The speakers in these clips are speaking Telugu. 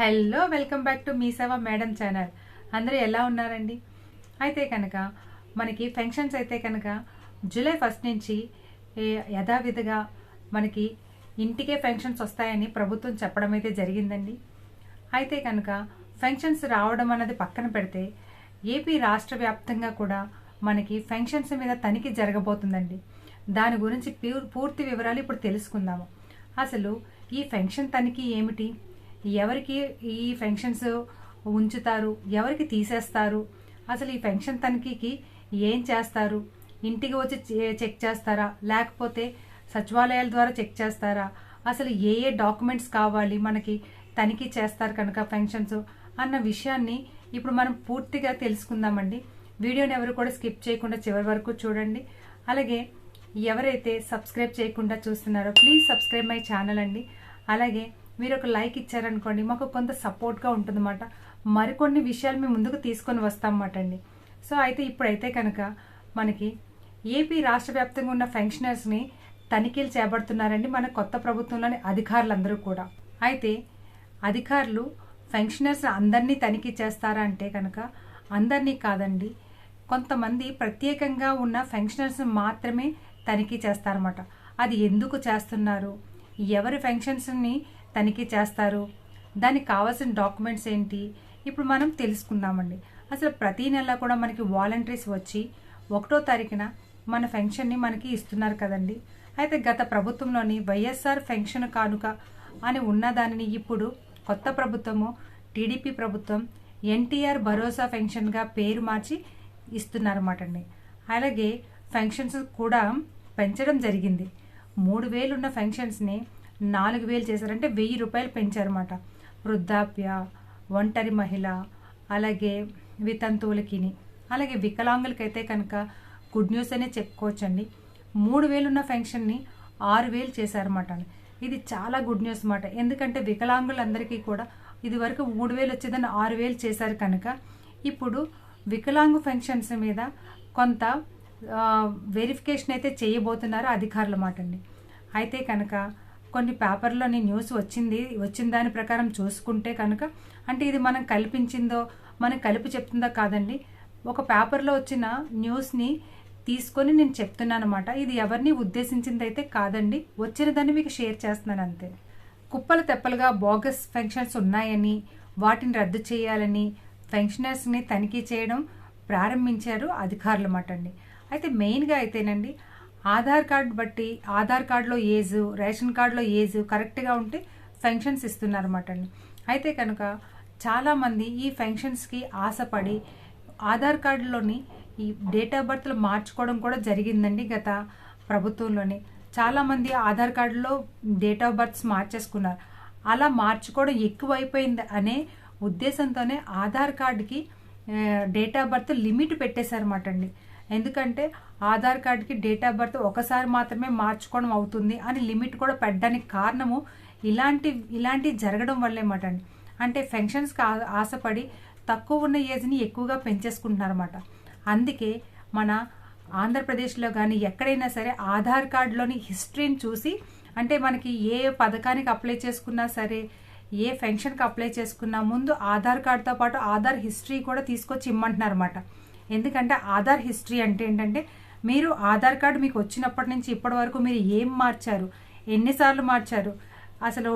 హలో వెల్కమ్ బ్యాక్ టు మీ సేవ మేడం ఛానల్. అందరూ ఎలా ఉన్నారండి? అయితే కనుక మనకి ఫంక్షన్స్ అయితే కనుక జూలై ఫస్ట్ నుంచి యథావిధిగా మనకి ఇంటికే ఫంక్షన్స్ వస్తాయని ప్రభుత్వం చెప్పడం అయితే జరిగిందండి. అయితే కనుక ఫంక్షన్స్ రావడం అన్నది పక్కన పెడితే ఏపీ రాష్ట్ర వ్యాప్తంగా కూడా మనకి ఫంక్షన్స్ మీద తనిఖీ జరగబోతుందండి. దాని గురించి ప్యూర్ పూర్తి వివరాలు ఇప్పుడు తెలుసుకుందాము. అసలు ఈ ఫంక్షన్ తనిఖీ ఏమిటి? ఎవరికి ఈ పెన్షన్స్ ఉంచుతారు ఎవరికి తీసేస్తారు? అసలు ఈ పెన్షన్ తనిఖీకి ఏం చేస్తారు? ఇంటికి వచ్చి చె- చెక్ చేస్తారా? లేకపోతే సచివాలయాల ద్వారా చెక్ చేస్తారా? అసలు ఏ ఏ డాక్యుమెంట్స్ కావాలి? మనకి తనిఖీ చేస్తారు కనుక పెన్షన్స్ అన్న విషయాన్ని ఇప్పుడు మనం పూర్తిగా తెలుసుకుందామండి. వీడియోని ఎవరు కూడా స్కిప్ చేయకుండా చివరి వరకు చూడండి. అలాగే ఎవరైతే సబ్స్క్రైబ్ చేయకుండా చూస్తున్నారో ప్లీజ్ సబ్స్క్రైబ్ మై ఛానల్ అండి. అలాగే మీరు ఒక లైక్ ఇచ్చారనుకోండి మాకు కొంత సపోర్ట్గా ఉంటుందన్నమాట. మరికొన్ని విషయాలు మేము ముందుకు తీసుకొని వస్తామన్నమాట అండి. సో అయితే ఇప్పుడైతే కనుక మనకి ఏపీ రాష్ట్ర వ్యాప్తంగా ఉన్న ఫంక్షనర్స్ని తనిఖీలు చేపడుతున్నారండి మన కొత్త ప్రభుత్వంలోని అధికారులందరూ కూడా. అయితే అధికారులు ఫంక్షనర్స్ అందరినీ తనిఖీ చేస్తారా అంటే కనుక అందరినీ కాదండి కొంతమంది ప్రత్యేకంగా ఉన్న ఫంక్షనర్స్ మాత్రమే తనిఖీ చేస్తారన్నమాట. అది ఎందుకు చేస్తున్నారు? ఎవరి ఫంక్షన్స్ని తనిఖీ చేస్తారు. దానికి కావాల్సిన డాక్యుమెంట్స్ ఏంటి? ఇప్పుడు మనం తెలుసుకుందామండి. అసలు ప్రతి నెల కూడా మనకి వాలంటీర్స్ వచ్చి ఒకటో తారీఖున మన పెన్షన్ని మనకి ఇస్తున్నారు కదండి. అయితే గత ప్రభుత్వంలోని వైఎస్ఆర్ పెన్షన్ కానుక అని ఉన్న దానిని ఇప్పుడు కొత్త ప్రభుత్వము టీడీపీ ప్రభుత్వం ఎన్టీఆర్ భరోసా పెన్షన్గా పేరు మార్చి ఇస్తున్నారన్నమాట అండి అలాగే పెన్షన్స్ కూడా పెంచడం జరిగింది. మూడు వేలు ఉన్న నాలుగు వేలు చేశారంటే వెయ్యి రూపాయలు పెంచారన్నమాట. వృద్ధాప్య ఒంటరి మహిళ అలాగే వితంతువులకిని. అలాగే వికలాంగులకైతే కనుక గుడ్ న్యూస్ అనే చెప్పుకోవచ్చండి. మూడు వేలున్న ఫెన్షన్ని ఫంక్షన్ని ఆరు వేలు చేశారన్నమాట. ఇది చాలా గుడ్ న్యూస్ అన్నమాట. ఎందుకంటే వికలాంగులందరికీ కూడా ఇది వరకు మూడు వేలు వచ్చేదని ఆరు వేలు చేశారు కనుక ఇప్పుడు వికలాంగు ఫంక్షన్స్ మీద కొంత వెరిఫికేషన్ అయితే చేయబోతున్నారు అధికారులు మాట అండి అయితే కనుక కొన్ని పేపర్లోని న్యూస్ వచ్చింది వచ్చిన దాని ప్రకారం చూసుకుంటే కనుక అంటే ఇది మనం కల్పించిందో మనం కలిపి చెప్తుందో కాదండి. ఒక పేపర్లో వచ్చిన న్యూస్ని తీసుకొని నేను చెప్తున్నాను అనమాట ఇది ఎవరిని ఉద్దేశించింది అయితే కాదండి. వచ్చిన దాన్ని మీకు షేర్ చేస్తున్నాను అంతే. కుప్పలు తెప్పలుగా బోగస్ ఫెన్షన్స్ ఉన్నాయని వాటిని రద్దు చేయాలని ఫెన్షనర్స్ని తనిఖీ చేయడం ప్రారంభించారు అధికారులు అన్నమాట అండి. అయితే మెయిన్గా అయితేనండి ఆధార్ కార్డు బట్టి ఆధార్ కార్డులో ఏజ్ రేషన్ కార్డులో ఏజ్ కరెక్ట్గా ఉంటే ఫెన్షన్స్ ఇస్తున్నారన్నమాట అండి. అయితే కనుక చాలామంది ఈ ఫెన్షన్స్కి ఆశపడి ఆధార్ కార్డులోని ఈ డేట్ ఆఫ్ బర్త్లు మార్చుకోవడం కూడా జరిగిందండి గత ప్రభుత్వంలోని. చాలామంది ఆధార్ కార్డులో డేట్ ఆఫ్ బర్త్స్ మార్చేసుకున్నారు. అలా మార్చుకోవడం ఎక్కువైపోయింది అనే ఉద్దేశంతోనే ఆధార్ కార్డుకి డేట్ ఆఫ్ బర్త్ లిమిట్ పెట్టేశారన్నమాట అండి. ఎందుకంటే ఆధార్ కార్డుకి డేట్ ఆఫ్ బర్త్ ఒకసారి మాత్రమే మార్చుకోవడం అవుతుంది అని లిమిట్ కూడా పెట్టడానికి కారణము ఇలాంటి ఇలాంటివి జరగడం వల్లేమాట అండి అంటే ఫెన్షన్స్కి ఆ- ఆశపడి తక్కువ ఉన్న ఏజ్ని ఎక్కువగా పెంచేసుకుంటున్నారన్నమాట. అందుకే మన ఆంధ్రప్రదేశ్లో కానీ ఎక్కడైనా సరే ఆధార్ కార్డులోని హిస్టరీని చూసి అంటే మనకి ఏ పథకానికి అప్లై చేసుకున్నా సరే ఏ ఫెన్షన్కి అప్లై చేసుకున్నా ముందు ఆధార్ కార్డుతో పాటు ఆధార్ హిస్టరీ కూడా తీసుకొచ్చి ఇమ్మంటున్నారు అనమాట ఎందుకంటే ఆధార్ హిస్టరీ అంటే ఏంటంటే మీరు ఆధార్ కార్డు మీకు వచ్చినప్పటి నుంచి ఇప్పటి వరకు మీరు ఏం మార్చారు? ఎన్నిసార్లు మార్చారు? అసలు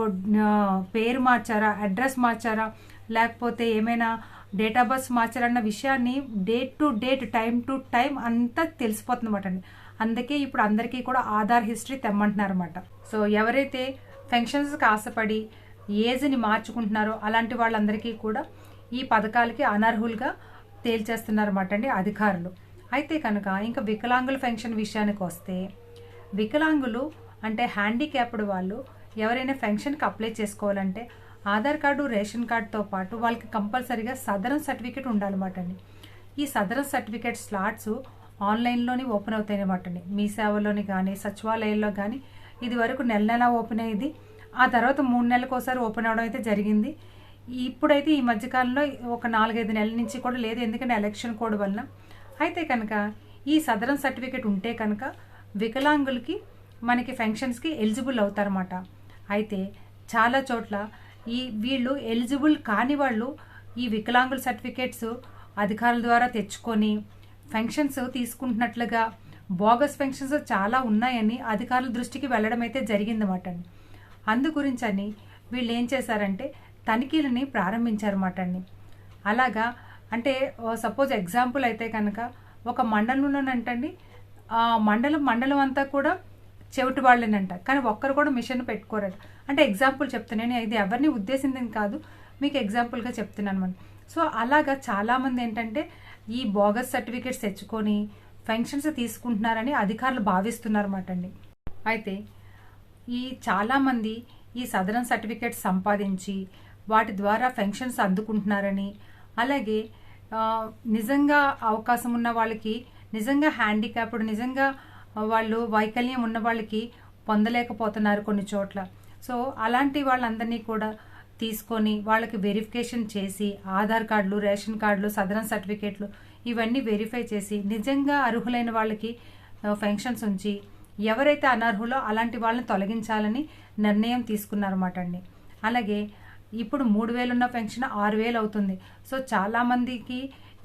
పేరు మార్చారా? అడ్రస్ మార్చారా? లేకపోతే ఏమైనా డేట్ ఆఫ్ బర్త్ మార్చారన్న విషయాన్ని date to date time to time అంతా తెలిసిపోతుంది అనమాట అండి. అందుకే ఇప్పుడు అందరికీ కూడా ఆధార్ హిస్టరీ తెమ్మంటున్నారు అనమాట సో ఎవరైతే పెన్షన్స్కి ఆశపడి ఏజ్ని మార్చుకుంటున్నారో అలాంటి వాళ్ళందరికీ కూడా ఈ పథకాలకి అనర్హులుగా తేల్చేస్తున్నారన్నమాట అండి అధికారులు. అయితే కనుక ఇంకా వికలాంగుల పెన్షన్ విషయానికి వస్తే వికలాంగులు అంటే హ్యాండిక్యాప్డ్ వాళ్ళు ఎవరైనా పెన్షన్కి అప్లై చేసుకోవాలంటే ఆధార్ కార్డు రేషన్ కార్డుతో పాటు వాళ్ళకి కంపల్సరీగా సదరం సర్టిఫికేట్ ఉండాలన్నమాట అండి ఈ సదరం సర్టిఫికేట్ స్లాట్స్ ఆన్లైన్లోనే ఓపెన్ అవుతాయన్నమాట అండి మీ సేవలోని కానీ సచివాలయంలో కానీ ఇది వరకు నెల నెల ఓపెన్ అయ్యేది. ఆ తర్వాత మూడు నెలలకు ఒకసారి ఓపెన్ అవడం అయితే జరిగింది. ఇప్పుడైతే ఈ మధ్యకాలంలో ఒక నాలుగైదు నెలల నుంచి కూడా లేదు. ఎందుకంటే ఎలక్షన్ కోడ్ వలన అయితే కనుక ఈ సదరం సర్టిఫికేట్ ఉంటే కనుక వికలాంగులకి మనకి ఫంక్షన్స్కి ఎలిజిబుల్ అవుతారన్నమాట. అయితే చాలా చోట్ల ఈ వీళ్ళు ఎలిజిబుల్ కాని వాళ్ళు ఈ వికలాంగుల సర్టిఫికేట్స్ అధికారుల ద్వారా తెచ్చుకొని ఫంక్షన్స్ తీసుకుంటున్నట్లుగా బోగస్ ఫంక్షన్స్ చాలా ఉన్నాయని అధికారుల దృష్టికి వెళ్ళడం అయితే జరిగిందన్నమాట అండి. అందు గురించని వీళ్ళు ఏం చేశారంటే తనిఖీలని ప్రారంభించారన్నమాట అండి. అలాగా అంటే సపోజ్ ఎగ్జాంపుల్ అయితే కనుక ఒక మండలంలోనంటండి ఆ మండలం మండలం అంతా కూడా చెవిటి వాళ్ళేనంట. కానీ ఒక్కరు కూడా మిషన్ పెట్టుకోరట. అంటే ఎగ్జాంపుల్ చెప్తున్నాను ఇది ఎవరిని ఉద్దేశించింది కాదు. మీకు ఎగ్జాంపుల్గా చెప్తున్నాను అనమాట సో అలాగా చాలామంది ఏంటంటే ఈ బోగస్ సర్టిఫికేట్స్ తెచ్చుకొని ఫంక్షన్స్ తీసుకుంటున్నారని అధికారులు భావిస్తున్నారన్నమాట అండి. అయితే ఈ చాలామంది ఈ సదరన్ సర్టిఫికేట్స్ సంపాదించి వాటి ద్వారా ఫెన్షన్స్ అందుకుంటున్నారని అలాగే నిజంగా అవకాశం ఉన్న వాళ్ళకి నిజంగా హ్యాండిక్యాప్డ్ నిజంగా వాళ్ళు వైకల్యం ఉన్న వాళ్ళకి పొందలేకపోతున్నారు కొన్ని చోట్ల. సో అలాంటి వాళ్ళందరినీ కూడా తీసుకొని వాళ్ళకి వెరిఫికేషన్ చేసి ఆధార్ కార్డులు రేషన్ కార్డులు సదరన్ సర్టిఫికేట్లు ఇవన్నీ వెరిఫై చేసి నిజంగా అర్హులైన వాళ్ళకి ఫంక్షన్స్ ఉంచి ఎవరైతే అనర్హులో అలాంటి వాళ్ళని తొలగించాలని నిర్ణయం తీసుకున్నారన్నమాట అండి. అలాగే ఇప్పుడు మూడు వేలు ఉన్న పెన్షన్ ఆరు వేలు అవుతుంది. సో చాలామందికి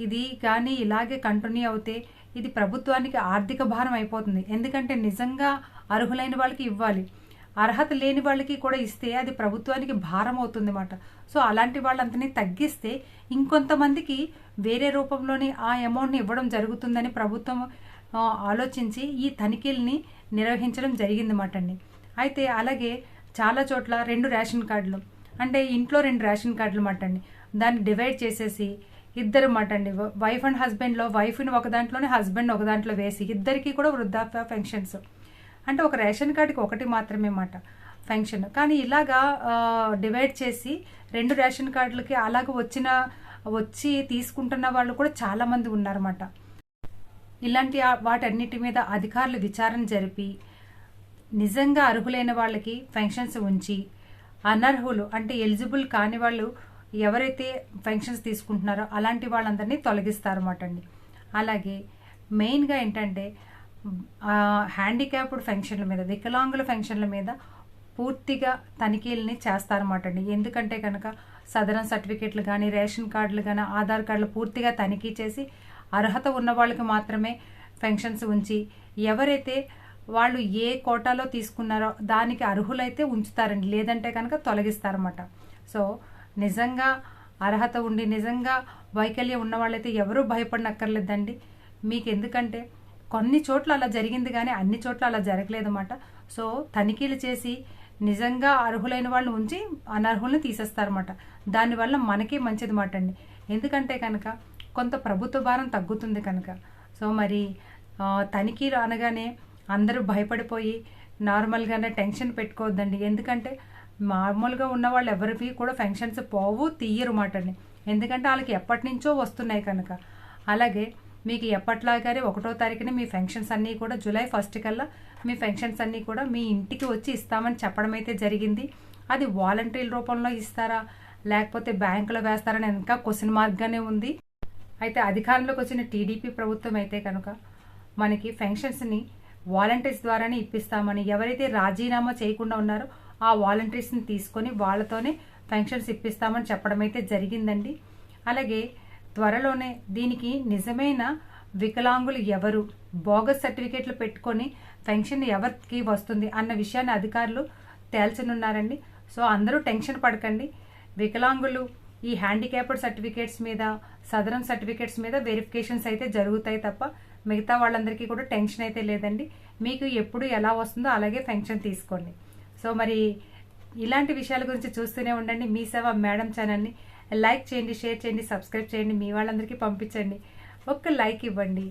ఇది కానీ ఇలాగే కంటిన్యూ అవుతే ఇది ప్రభుత్వానికి ఆర్థిక భారం అయిపోతుంది. ఎందుకంటే నిజంగా అర్హులైన వాళ్ళకి ఇవ్వాలి. అర్హత లేని వాళ్ళకి కూడా ఇస్తే అది ప్రభుత్వానికి భారం అవుతుంది అన్నమాట సో అలాంటి వాళ్ళంతని తగ్గిస్తే ఇంకొంతమందికి వేరే రూపంలోని ఆ అమౌంట్ని ఇవ్వడం జరుగుతుందని ప్రభుత్వం ఆలోచించి ఈ తనిఖీల్ని నిర్వహించడం జరిగిందన్నమాట అండి. అయితే అలాగే చాలా చోట్ల రెండు రేషన్ కార్డులు అంటే ఇంట్లో రెండు రేషన్ కార్డులు మాట అండి దాన్ని డివైడ్ చేసేసి ఇద్దరు మాటండి. వైఫ్ అండ్ హస్బెండ్లో వైఫ్ని ఒక దాంట్లోనే హస్బెండ్ ఒక దాంట్లో వేసి ఇద్దరికి కూడా వృద్ధాప్య పెన్షన్స్. అంటే ఒక రేషన్ కార్డుకి ఒకటి మాత్రమే మాట ఫంక్షన్ కానీ ఇలాగా డివైడ్ చేసి రెండు రేషన్ కార్డులకి అలాగ వచ్చిన వచ్చి తీసుకుంటున్న వాళ్ళు కూడా చాలామంది ఉన్నారన్నమాట ఇలాంటి వాటన్నిటి మీద అధికారులు విచారణ జరిపి నిజంగా అర్హులైన వాళ్ళకి పెన్షన్స్ ఉంచి అనర్హులు అంటే ఎలిజిబుల్ కాని వాళ్ళు ఎవరైతే ఫంక్షన్స్ తీసుకుంటున్నారో అలాంటి వాళ్ళందరినీ తొలగిస్తారన్నమాట అండి అలాగే మెయిన్గా ఏంటంటే హ్యాండిక్యాప్డ్ ఫంక్షన్ల మీద వికలాంగుల ఫంక్షన్ల మీద పూర్తిగా తనిఖీలని చేస్తారన్నమాట అండి ఎందుకంటే కనుక సదరన్ సర్టిఫికేట్లు కానీ రేషన్ కార్డులు కానీ ఆధార్ కార్డులు పూర్తిగా తనిఖీ చేసి అర్హత ఉన్న వాళ్ళకి మాత్రమే ఫంక్షన్స్ ఉంచి ఎవరైతే వాళ్ళు ఏ కోటాలో తీసుకున్నారో దానికి అర్హులైతే ఉంచుతారండి. లేదంటే కనుక తొలగిస్తారన్నమాట. సో నిజంగా అర్హత ఉండి నిజంగా వైకల్యం ఉన్న వాళ్ళైతే ఎవరూ భయపడనక్కర్లేదండి. మీకు ఎందుకంటే కొన్ని చోట్ల అలా జరిగింది కానీ అన్ని చోట్ల అలా జరగలేదన్నమాట. సో తనిఖీలు చేసి నిజంగా అర్హులైన వాళ్ళు ఉంచి అనర్హుల్ని తీసేస్తారన్నమాట. దానివల్ల మనకి మంచిది మాట అండి ఎందుకంటే కనుక కొంత ప్రభుత్వ భారం తగ్గుతుంది కనుక. సో మరి తనిఖీలు అనగానే అందరూ భయపడిపోయి నార్మల్గానే టెన్షన్ పెట్టుకోవద్దండి. ఎందుకంటే మామూలుగా ఉన్న వాళ్ళు ఎవరికి కూడా ఫంక్షన్స్ పోవు తీయరు మాటని ఎందుకంటే వాళ్ళకి ఎప్పటి నుంచో వస్తున్నాయి కనుక. అలాగే మీకు ఎప్పట్లాగానే ఒకటో తారీఖున మీ ఫంక్షన్స్ అన్నీ కూడా జూలై ఫస్ట్ కల్లా మీ ఫంక్షన్స్ అన్నీ కూడా మీ ఇంటికి వచ్చి ఇస్తామని చెప్పడం అయితే జరిగింది. అది వాలంటీర్ రూపంలో ఇస్తారా? లేకపోతే బ్యాంకులో వేస్తారని ఇంకా క్వశ్చన్ మార్క్గానే ఉంది. అయితే అధికారంలోకి వచ్చిన టీడీపీ ప్రభుత్వం అయితే కనుక మనకి ఫంక్షన్స్ని వాలంటీర్స్ ద్వారానే ఇప్పిస్తామని ఎవరైతే రాజీనామా చేయకుండా ఉన్నారో ఆ వాలంటీర్స్ని తీసుకొని వాళ్ళతోనే పెన్షన్స్ ఇప్పిస్తామని చెప్పడం అయితే జరిగిందండి. అలాగే త్వరలోనే దీనికి నిజమైన వికలాంగులు ఎవరు బోగస్ సర్టిఫికేట్లు పెట్టుకొని పెన్షన్ ఎవరికి వస్తుంది అన్న విషయాన్ని అధికారులు తేల్చనున్నారండి. సో అందరూ టెన్షన్ పడకండి. వికలాంగులు ఈ హ్యాండిక్యాప్డ్ సర్టిఫికేట్స్ మీద సదరం సర్టిఫికేట్స్ మీద వెరిఫికేషన్స్ అయితే జరుగుతాయి తప్ప మిగతా వాళ్ళందరికీ కూడా టెన్షన్ అయితే లేదండి. మీకు ఎప్పుడు ఎలా వస్తుందో అలాగే పెన్షన్ తీసుకోండి. సో మరి ఇలాంటి విషయాల గురించి చూస్తూనే ఉండండి. మీ సేవ మేడం ఛానల్ని లైక్ చేయండి షేర్ చేయండి సబ్స్క్రైబ్ చేయండి. మీ వాళ్ళందరికీ పంపించండి. ఒక్క లైక్ ఇవ్వండి.